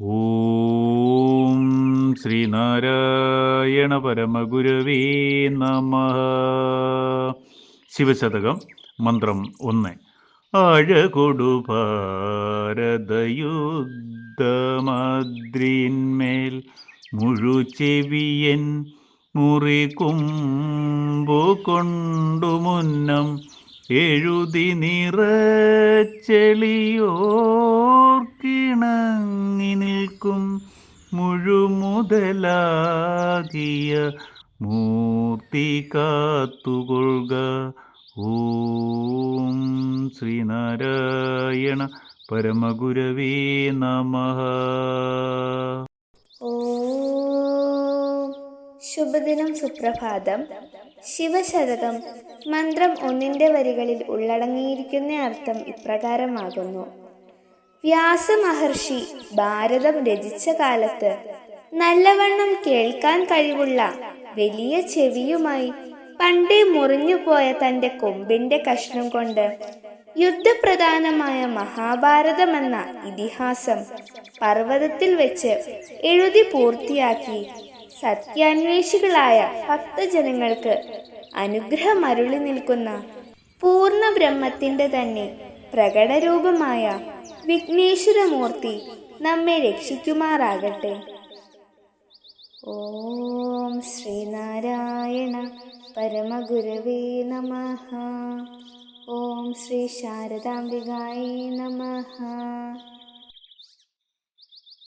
ഓം ശ്രീനാരായണ പരമഗുരവേ നമ. ശിവശതകം മന്ത്രം ഒന്ന്. ആഴകൊടു ഭാരതയുദ്ധമദ്രിന്മേൽ മുഴുചെവിയൻ മുറികുമ്പു കൊണ്ടു മുന്നം എഴുതി നിറച്ചെളിയോർക്കിണങ്ങി മുഴുമുതലാകിയ മൂർത്തി കാത്തുകൊള്ളുക. ഓം ശ്രീനാരായണ പരമഗുരവേ നമ. ശുഭദിനം സുപ്രഭാതം. ശിവശതകം മന്ത്രം ഒന്നിന്റെ വരികളിൽ ഉള്ളടങ്ങിയിരിക്കുന്ന അർത്ഥം ഇപ്രകാരമാകുന്നു. വ്യാസമഹർഷി ഭാരതം രചിച്ച കാലത്ത് നല്ലവണ്ണം കേൾക്കാൻ കഴിവുള്ള വലിയ ചെവിയുമായി പണ്ടേ മുറിഞ്ഞുപോയ തന്റെ കൊമ്പിന്റെ കഷ്ണം കൊണ്ട് യുദ്ധപ്രധാനമായ മഹാഭാരതമെന്ന ഇതിഹാസം പർവതത്തിൽ വെച്ച് എഴുതി പൂർത്തിയാക്കി സത്യാന്വേഷികളായ ഭക്തജനങ്ങൾക്ക് അനുഗ്രഹമരുളി നിൽക്കുന്ന പൂർണ ബ്രഹ്മത്തിന്റെ തന്നെ പ്രകടരൂപമായ വിഘ്നേശ്വരമൂർത്തി നമ്മെ രക്ഷിക്കുമാറാകട്ടെ. ഓം ശ്രീനാരായണ പരമഗുരവേ നമ. ഓം ശ്രീ ശാരദാംബികായേ നമഃ.